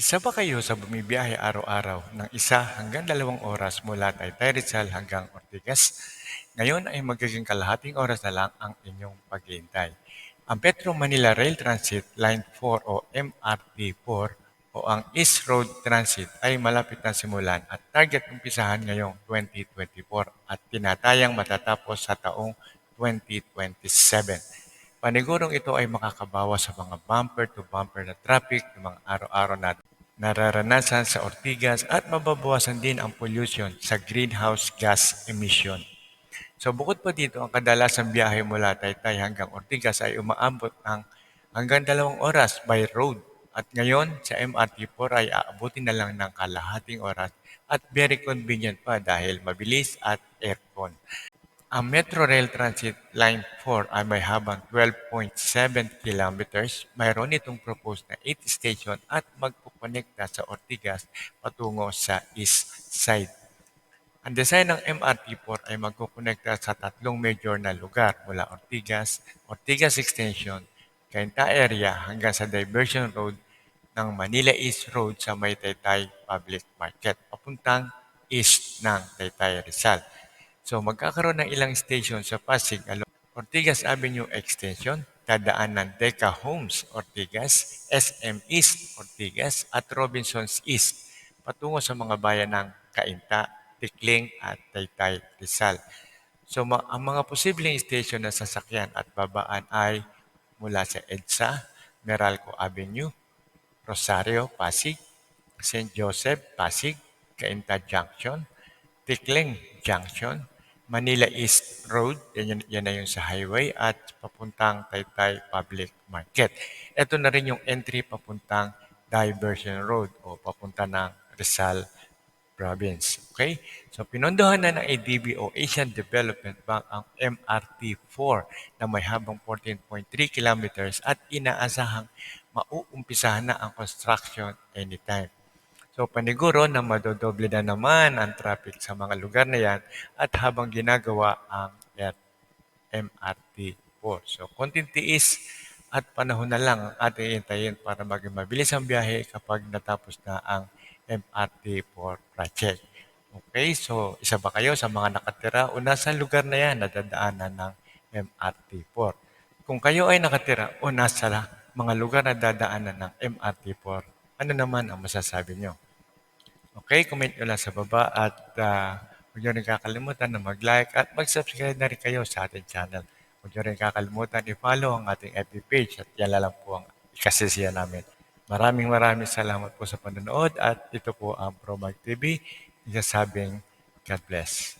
Isa ba kayo sa bumibiyahe araw-araw ng isa hanggang dalawang oras mula Taytay Rizal hanggang Ortigas? Ngayon ay magiging kalahating oras na lang ang inyong paghihintay. Ang Metro Manila Rail Transit Line 4 o MRT4 o ang East Road Transit ay malapit na simulan at target umpisahan ngayong 2024 at tinatayang matatapos sa taong 2027. Panigurong ito ay makakabawas sa mga bumper-to-bumper na traffic ng mga araw-araw na nararanasan sa Ortigas at mababawasan din ang pollution sa greenhouse gas emission. So bukod pa dito, ang kadalasang biyahe mula Taytay hanggang Ortigas ay umaabot ng hanggang dalawang oras by road. At ngayon, sa MRT4 ay aabutin na lang ng kalahating oras at very convenient pa dahil mabilis at aircon. Ang Metro Rail Transit Line 4 ay may habang 12.7 kilometers. Mayroon itong proposed na 8 station at magpukonekta sa Ortigas patungo sa east side. Ang design ng MRT4 ay magkukonekta sa tatlong major na lugar mula Ortigas, Ortigas Extension, Cainta area hanggang sa Diversion Road ng Manila East Road sa May Taytay Public Market papuntang east ng Taytay Rizal. So magkakaroon ng ilang station sa Pasig along Ortigas Avenue Extension, dadaan ng Deca Homes Ortigas, SM East Ortigas at Robinsons East patungo sa mga bayan ng Cainta, Tikling at Taytay Rizal. So ma- ang mga posibleng station na sasakyan at babaan ay mula sa EDSA, Meralco Avenue, Rosario, Pasig, St. Joseph, Pasig, Cainta Junction, Tikling Junction, Manila East Road, yan, yan, na yung sa highway, at papuntang Taytay Public Market. Ito na rin yung entry papuntang Diversion Road o papunta ng Rizal Province. Okay? So, pinondohan na ng ADB o Asian Development Bank ang MRT4 na may habang 14.3 kilometers at inaasahang mauumpisahan na ang construction anytime. So paniguro na madodoble na naman ang traffic sa mga lugar na yan at habang ginagawa ang MRT4. So konting tiis at panahon na lang ang ating hintayin para maging mabilis ang biyahe kapag natapos na ang MRT4 project. Okay, so isa ba kayo sa mga nakatira o nasa lugar na yan na dadaanan ng MRT4? Kung kayo ay nakatira o nasa mga lugar na dadaanan ng MRT4, ano naman ang masasabi nyo? Okay, comment nyo lang sa baba at uh, huwag nyo rin kakalimutan na mag-like at mag-subscribe na rin kayo sa ating channel. Huwag nyo rin kakalimutan i-follow ang ating FB page at yan lang po ang ikasisiya namin. Maraming maraming salamat po sa panonood at ito po ang ProMag TV. Isasabing God bless.